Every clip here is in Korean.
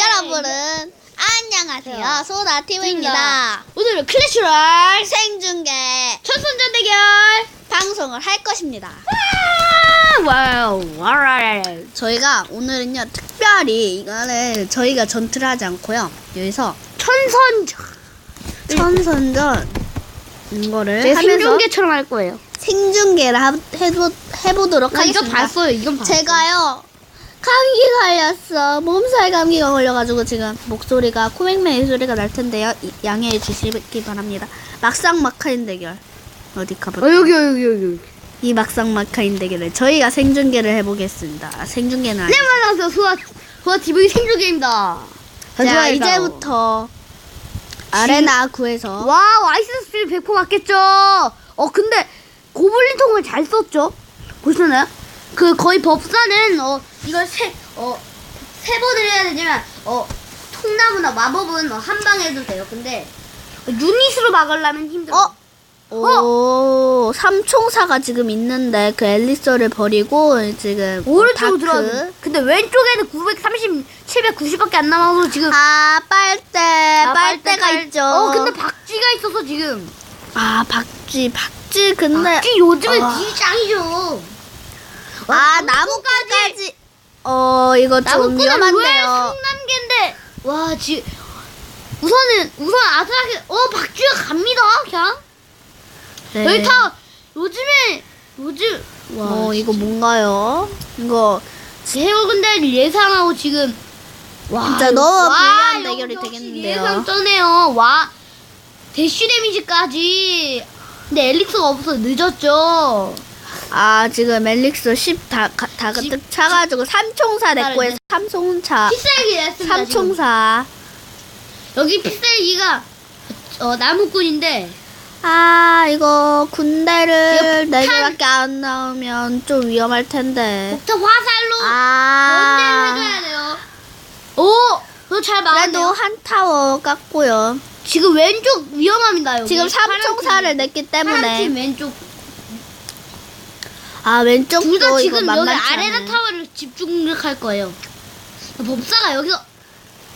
여러분은 안녕하세요. 소다티브입니다. 오늘은 클래시랄 생중계 천선전 대결. 방송을 할 것입니다. 아, 와우, 와라. 저희가 오늘은요 특별히 이거를 저희가 전투를 하지 않고요 여기서 천선전. 천선전 이거를 제 하면서 생중계처럼 할 거예요. 생중계를 하, 해보, 해보도록 나 이거 하겠습니다. 봤어요. 이건 봤어. 제가요 감기 걸렸어 몸살 감기가 걸려가지고 지금 목소리가 코맹맹이 소리가 날 텐데요 이- 양해해 주시기 바랍니다 막상 막하인 대결 어디 가볼까 어 여기 여기 여기 여기. 이 막상 막하인 대결을 저희가 생중계를 해보겠습니다 아, 생중계는 아니 네 만나서 소아 소아 TV 생중계입니다. 자 이제부터 아레나 구에서 와 와이스스 100% 맞겠죠. 어 근데 고블린 통을 잘 썼죠. 보시나요? 그 거의 법사는 어 이걸 세 어 세 번을 해야 되지만 어 통나무나 마법은 어, 한 방에 해도 돼요. 근데 유닛으로 막으려면 힘들어. 어? 오, 삼총사가 지금 있는데 그 앨리스를 버리고 지금 오른쪽으로 다크. 들어가. 근데 왼쪽에는 930, 790밖에 안 남아서 지금 아 빨대 아, 빨대가 빨대, 있죠. 어 근데 박쥐가 있어서 지금. 아 박쥐 박쥐 근데 박쥐 요즘에 아. 딜 짱이죠. 아 나무까지 어 이거 좀 나무꾼은 왜 위험한데요. 상남계인데 와 지금 우선은 우선 아슬하게 어 박쥐가 갑니다 그냥 네. 여기 다 요즘에 요즘 와 어 이거 뭔가요? 이거 제가 근데 예상하고 지금 와 진짜 너무 와, 불리한 역- 대결이 역시 되겠는데요. 예상 쩌네요 와 대쉬 데미지까지 근데 엘릭스가 없어서 늦었죠 아 지금 엘릭스 10다 다 가득 집- 차가지고 삼총사 내 거에 다른데. 삼총사 피살기 됐습니다. 삼총사 여기 피살기가 어 나무꾼인데 아 이거 군대를 이거 네 탄- 개밖에 안 나오면 좀 위험할 텐데 복잡 화살로 아 해줘야 돼요. 오, 너잘 그래도. 한 타워 깠고요 지금 왼쪽 위험합니다. 여기. 지금 삼총사를 팀. 냈기 파란 팀 때문에 왼쪽. 아 왼쪽도 둘다 이거 지금 여기 만만치 아레나 않은. 타워를 집중할 거예요. 법사가 여기서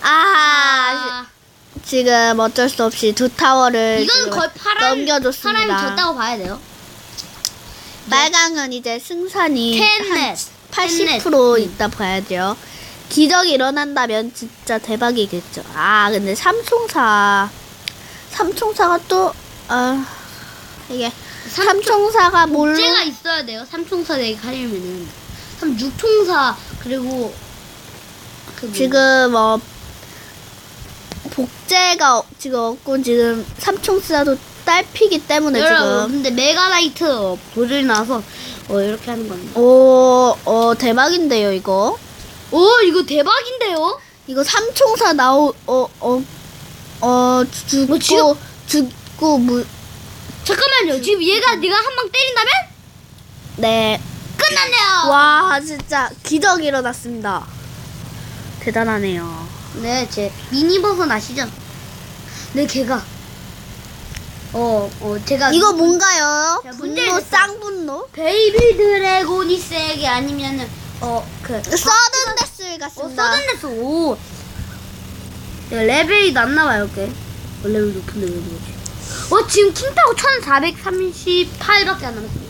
아하 아, 지금 어쩔 수 없이 두 타워를 이거는 지금 거의 파란 넘겨줬습니다. 사람이 졌다고 봐야 돼요. 빨강은 이제 승산이 텐넷. 한 텐넷. 80% 있다 봐야죠. 기적이 일어난다면 진짜 대박이겠죠. 아 근데 삼총사 삼총사가 또 아, 이게 삼총사가 뭘로 복제가 있어야 돼요. 삼총사 내기 하려면은 삼 육총사 그리고 그 뭐- 지금 어 복제가 어- 지금 없고 지금 삼총사도 딸피기 때문에 여러분 지금 근데 메가나이트 어, 보존이 나서 어 이렇게 하는 겁니다. 오, 어 대박인데요 이거. 오 이거 대박인데요? 이거 삼총사 나오 어어어 죽고 뭐 지금- 죽고 무 잠깐만요. 지금 얘가 네가 한 방 때린다면 네. 끝났네요. 와 진짜 기적이 일어났습니다. 대단하네요. 네, 제 미니 버섯 아시죠? 네, 걔가 어, 어, 제가 이거 뭔가요? 자, 문제 분노. 쌍분노? 베이비 드래곤이 세게 아니면은 어, 그 서든 데스 어, 같습니다. 서든데스 오. 야, 레벨이 낮나 봐요, 걔. 어, 레벨 높은데 왜 그러지? 어, 지금 킹타고 1438밖에 안 남았습니다.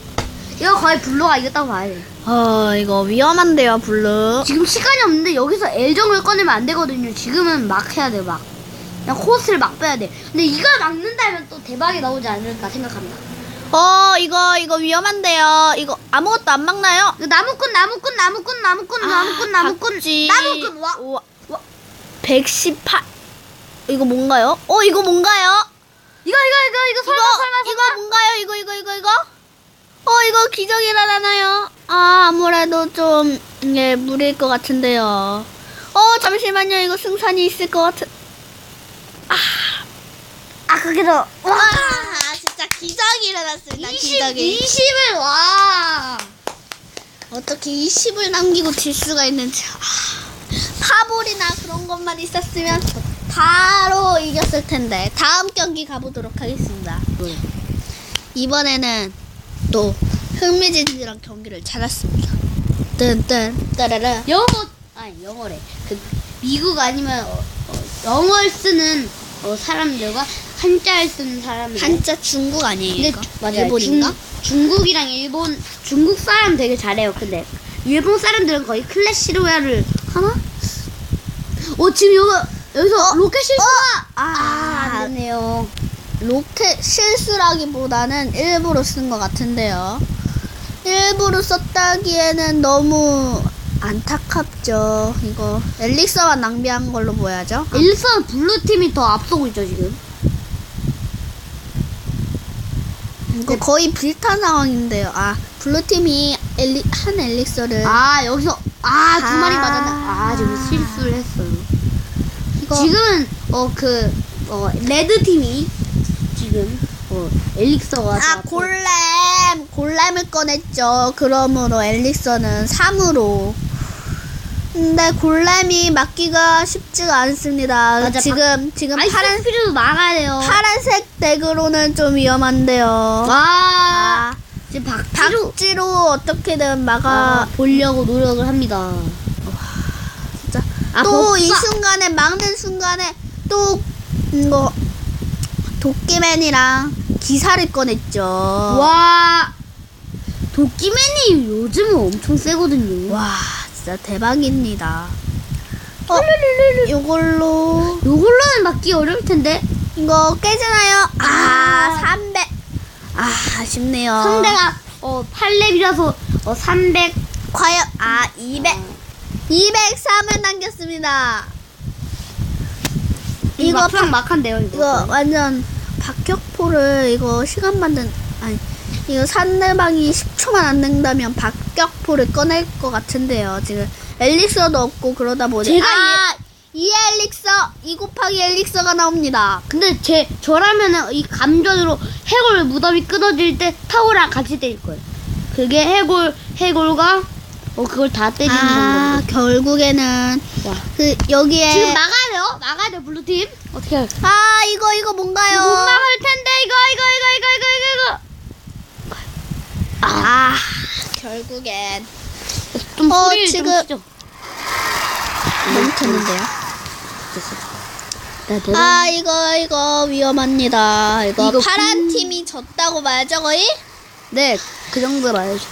이거 거의 블루가 이겼다고 봐야 돼. 어 이거 위험한데요 블루. 지금 시간이 없는데 여기서 엘정을 꺼내면 안 되거든요. 지금은 막 해야 돼요, 막. 그냥 코스를 막 빼야 돼. 근데 이걸 막는다면 또 대박이 나오지 않을까 생각합니다. 어 이거 이거 위험한데요. 이거 아무것도 안 막나요? 이거 나무꾼, 나무꾼, 나무꾼, 나무꾼, 나무꾼, 나무꾼, 아, 박쥐. 나무꾼, 와. 와. 118. 이거 뭔가요? 어 이거 뭔가요? 이거, 이거, 이거, 이거, 설마, 이거 설마, 설마. 이거 뭔가요? 이거 이거 이거 이거? 어 이거 기적이 일어나나요? 아 아무래도 좀 이게 무리일 것 같은데요. 어 잠시만요. 이거 승산이 있을 것 같은. 아, 그게 더. 와. 와 진짜 기적이 일어났습니다. 20, 20을, 와. 어떻게 20을 남기고 질 수가 있는지. 아, 파볼이나 그런 것만 있었으면 바로 이겼을 텐데. 다음 경기 가보도록 하겠습니다. 이번에는 또 흥미진진한 경기를 찾았습니다. 뜬뜬 따라라. 영어, 아니, 영어래. 그, 미국 아니면 어, 어, 영어를 쓰는 어, 사람들과 한자를 쓰는 사람들. 한자 중국 아니에요? 근데 이거? 주- 맞아요. 일본인가? 중, 중국이랑 일본 중국 사람 되게 잘해요. 근데 일본 사람들은 거의 클래시 로얄을 하나? 어 지금 여기 여기서 로켓 실수가 아, 아안 됐네요. 로켓 실수라기보다는 일부러 쓴 것 같은데요. 일부러 썼다기에는 너무 안타깝죠. 이거 엘릭서만 낭비한 걸로 보여야죠. 아, 일선 블루 팀이 더 앞서고 있죠 지금. 이거 거의 비슷한 상황인데요. 아 블루팀이 엘리, 한 엘릭서를 아 여기서 아두 아. 마리 맞았네. 아 지금 실수를 했어요. 이거 지금은 어그 어 레드 팀이 지금 어 엘릭서가 아 골렘 골렘을 꺼냈죠. 그러므로 엘릭서는 3으로. 근데 골렘이 막기가 쉽지가 않습니다. 맞아, 지금 지금 파란 막아야 돼요. 파란색 덱으로는 좀 위험한데요. 와 아, 지금 박지로 박지로 어떻게든 막아 아, 보려고 노력을 합니다. 아, 또 이 법사. 순간에 막는 순간에 또 이거 도끼맨이랑 기사를 꺼냈죠. 와 도끼맨이 요즘은 엄청 세거든요. 와, 진짜 대박입니다. 어, 이걸로 요걸로는 막기 어려울 텐데 이거 깨지나요? 아, 아. 300. 아, 아쉽네요. 상대가 어 8렙이라서 어 300. 과연 아, 200. 203을 남겼습니다. 이거 막상 막한데요 이거. 이거 완전 박격포를 이거 시간 만든 아니 이거 상대방이 10초만 안 된다면 박격포를 꺼낼 것 같은데요. 지금 엘릭서도 없고 그러다 보니 제가 아, 이 엘릭서 2 곱하기 엘릭서가 나옵니다. 근데 제 저라면은 이 감전으로 해골 무덤이 끊어질 때 타오랑 같이 때릴 거예요. 그게 해골 해골과 어 그걸 다 때리는 아 방법이에요. 결국에는 와. 그 여기에 지금 막아야 돼요. 막아야 돼 블루 팀. 어떻게 할? 아 이거 이거 뭔가요? 못 막을 텐데 이거 이거 이거 이거 이거 이거 이거. 아 결국엔 좀 어, 소리를 지금- 좀 치죠. 멈췄는데요. 네, 네. 아 이거 이거 위험합니다. 이거, 이거 파란 군- 팀이 졌다고 말죠 거의? 네, 그 정도 말이죠.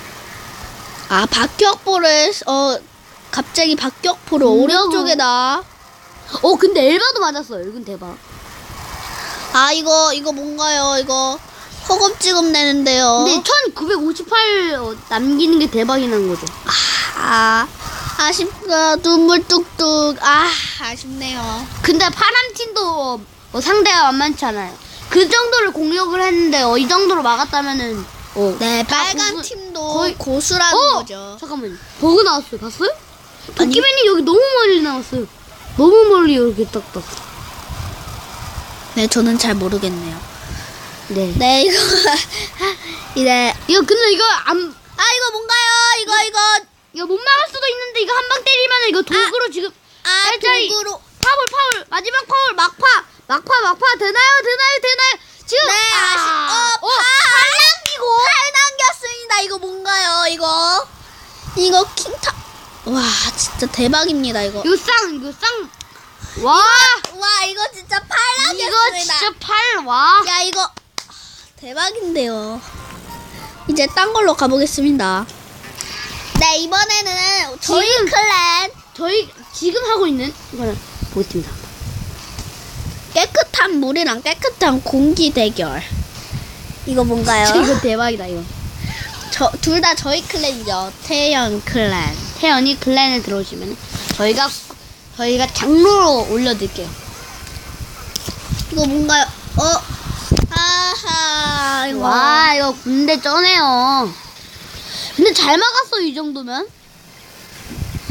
아 박격포를 어 갑자기 박격포를 공격으로. 오른쪽에다. 어, 근데 엘바도 맞았어요. 이건 대박. 아 이거 이거 뭔가요? 이거 허겁지겁 내는데요. 근데 1958 어, 남기는 게 대박이 난 거죠. 아 아쉽다 눈물 뚝뚝. 아 아쉽네요. 근데 파란 팀도 어, 상대가 만만치 않아요. 그 정도를 공격을 했는데 어, 이 정도로 막았다면은 어, 네다 빨간 고수- 팀도 거의- 고수라는 어! 거죠. 잠깐만요. 버그 나왔어요. 봤어요? 도끼맨이 여기 너무 멀리 나왔어요. 너무 멀리 이렇게 딱딱. 네 저는 잘 모르겠네요. 네. 네 이거 이제 이거 근데 이거 안 아 이거 뭔가요? 이거 이거 이거 못 막을 수도 있는데 이거 한 방 때리면 이거 도구로 지금 아 살짝이- 도구로 파울 파울 마지막 파울 막파 막파 막파 되나요 되나요 되나요 지금 네, 아시, 어, 어, 팔 남기고 팔 남겼습니다. 이거 뭔가요? 이거 이거 킹타. 와, 진짜 대박입니다. 이거. 이거 쌍 이거 쌍 와 와, 이거 진짜 팔 이거. 진짜 팔 와 야, 이거 아, 대박인데요. 이제 딴 걸로 가보겠습니다. 네, 이번에는 저희 지금- 클랜 저희 지금 하고 있는 이거는 보겠습니다 깨끗한 물이랑 깨끗한 공기 대결. 이거 뭔가요? 이거 대박이다 이거 저 둘 다 저희 클랜이죠. 태연 클랜. 태연이 클랜에 들어오시면 저희가 저희가 장로로 올려드릴게요 이거 뭔가요? 어? 아하, 이거. 와 이거 군대 쩌네요 근데 잘 막았어 이 정도면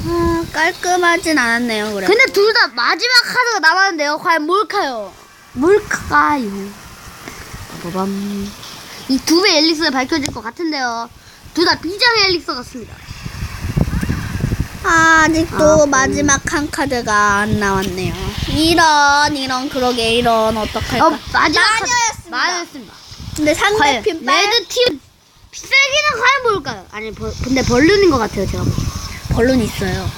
아, 깔끔하진 않았네요, 그래. 근데 둘 다 마지막 카드가 남았는데요. 과연 뭘까요? 뭘까요? 빠바밤. 이두 배 엘릭스가 밝혀질 것 같은데요. 둘 다 비장의 엘릭서 같습니다. 아, 아직도 아, 마지막 한 카드가 안 나왔네요. 이런, 이런, 그러게, 이런, 어떡할까. 어, 마지막 마녀였습니다. 마녀였습니다. 근데 빨 레드 팀 세기는 과연 뭘까요? 아니, 버, 근데 벌룬인 것 같아요, 제가. 벌룬 있어요.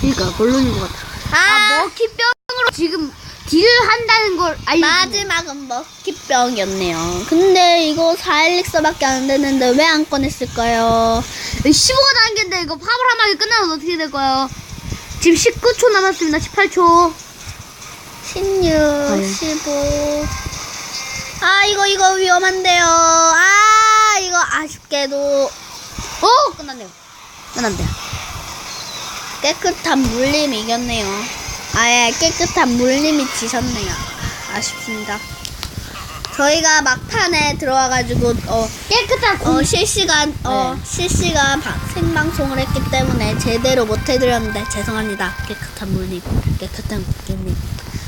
그러니까 벌룬인 것 같아요. 아, 먹히병으로 지금 딜을 한다는 걸 알려. 마지막은 먹 기병이었네요. 근데 이거 4일릭서밖에 안 되는데 왜 안 꺼냈을까요? 15가 단계인데 이거 파벌함하게 끝나면 어떻게 될까요? 지금 19초 남았습니다. 18초. 16, 15. 아, 이거, 이거 위험한데요. 아, 이거 아쉽게도 오! 끝났네요. 끝났네요. 깨끗한 물림이 이겼네요. 아예 깨끗한 물림이 지셨네요. 아쉽습니다. 저희가 막판에 들어와가지고 어, 깨끗한 어 실시간 어 네. 실시간 바- 생방송을 했기 때문에 제대로 못 해드렸는데 죄송합니다. 깨끗한 물림, 깨끗한 물림.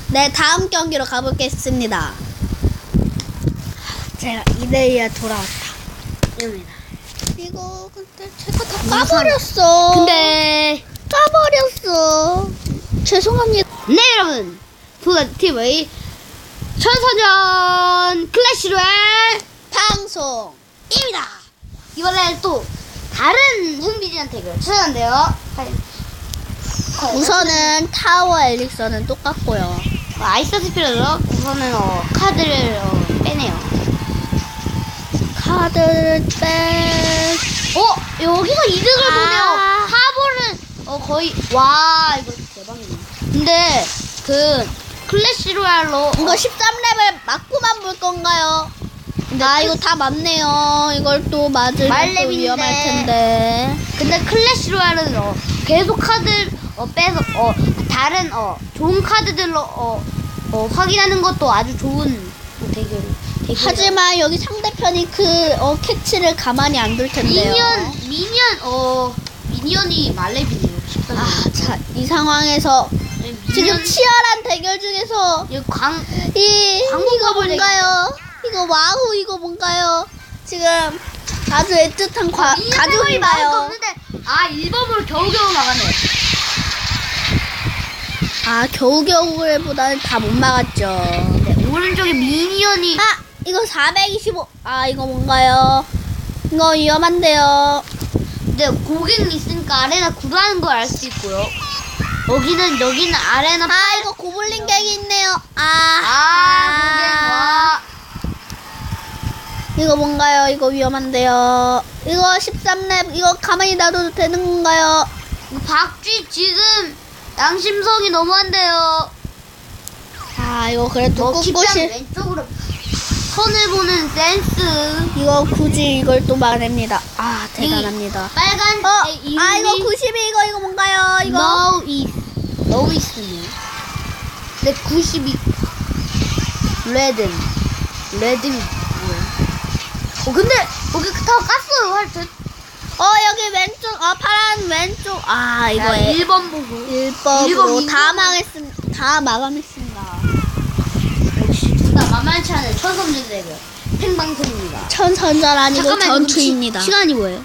네 다음 경기로 가보겠습니다. 제가 이데이에 돌아왔다. 입니다. 이거 근데 제가 다 까버렸어. 근데 까버렸어. 죄송합니다. 네 여러분 부가TV 천사전 클래시 로얄 방송입니다. 이번에 또 다른 흥미진한 대결 찾아간대요. 우선은 타워 엘릭서는 똑같고요. 아이스 스피드로 우선은 어, 카드를 어, 빼네요. 카드를 빼. 어 여기서 이득을 아. 보네요. 하볼은 어 거의 와 이거 대박이네. 근데 그 클래시 로얄로 이거 13레벨 맞고만 볼 건가요? 아 이거 다 맞네요. 이걸 또 맞으면 또 말렙인데. 위험할 텐데. 근데 클래시 로얄은 어, 계속 카드 어, 빼서 어, 다른 어, 좋은 카드들로 어, 어, 확인하는 것도 아주 좋은 대결. 대결. 하지만 여기 상대편이 그 어, 캐치를 가만히 안 둘 텐데요. 미니언 미니언 어 미니언이 말렙이네요. 아, 자, 이 상황에서 지금 치열한 대결 중에서 이광 이 광고 이거 가볼 뭔가요? 이거 와우 이거 뭔가요? 지금 아주 애틋한 과, 거 가족인가요? 없는데 아 1범으로 겨우겨우 막았네. 아 겨우겨우보다는 다 못 막았죠. 네, 오른쪽에 미니언이 아 이거 425. 아 이거 뭔가요? 이거 위험한데요. 근데 고객이 있으니까 아레나 구라는 걸 알 수 있고요. 여기는 여기는 아레나 아 이거 고블린 객이 있네요. 아, 아. 이거 뭔가요? 이거 위험한데요. 이거 13렙 이거 가만히 놔둬도 되는 건가요? 박쥐 지금 양심성이 너무한데요. 아 이거 그래도 먹히면 꿋꿋이 왼쪽으로 선을 보는 센스. 이거 굳이 이걸 또 막아냅니다. 아 대단합니다. 빨간 어, 이름이 아 이거 92 이거 이거 뭔가요? 이거 No is No is네. 근데 92 레드 레드 뭐야? 어 근데 여기 다 깠어요 할 듯. 어 여기 왼쪽 어 파란 왼쪽 아 이거 야, 에 1번 보고. 1법으로 일법, 다. 막았습니다. 다 진짜 만만치 않은 천성전 대결 생방송입니다. 천선전 아니고 잠깐만, 전투입니다. 시, 시간이 뭐예요?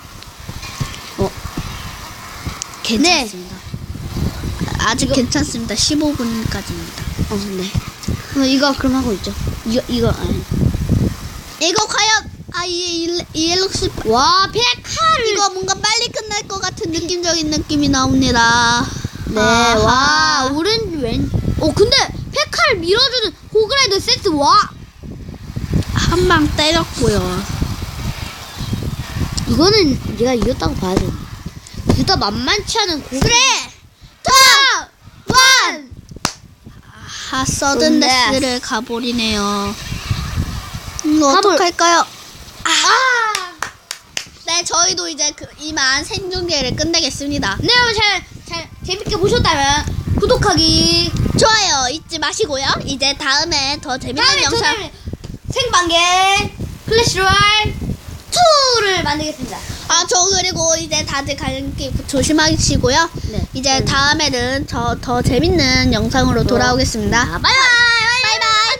괜찮습니다. 아직 괜찮습니다. 15분까지입니다. 어, 네. 어, 이거 그럼 하고 있죠. 이거 이거 아니. 이거 과연 아이 이엘록스 와 페카를 이거 뭔가 빨리 끝날 것 같은 느낌적인 느낌이 나옵니다. 네, 아하. 와, 오른 왼. 어, 근데 페카를 밀어주는 호그라이더 세트 와. 한 방 때렸고요. 이거는 얘가 이겼다고 봐야 돼. 둘다 만만치 않은 고. 그래. 투, 원. 하 서든 좋네. 데스를 가버리네요. 이거 가볼. 어떡할까요? 아. 네, 저희도 이제 그 이만 생중계를 끝내겠습니다. 네, 여러분 잘, 잘 재밌게 보셨다면 구독하기. 좋아요 잊지 마시고요. 이제 다음에 더 재밌는 다음에 영상 저는 생방계 클래시 로얄 2를 만들겠습니다. 아, 저 그리고 이제 다들 감기 조심하시고요. 네. 이제 다음에는 저 더 재밌는 영상으로 돌아오겠습니다. 바이바이.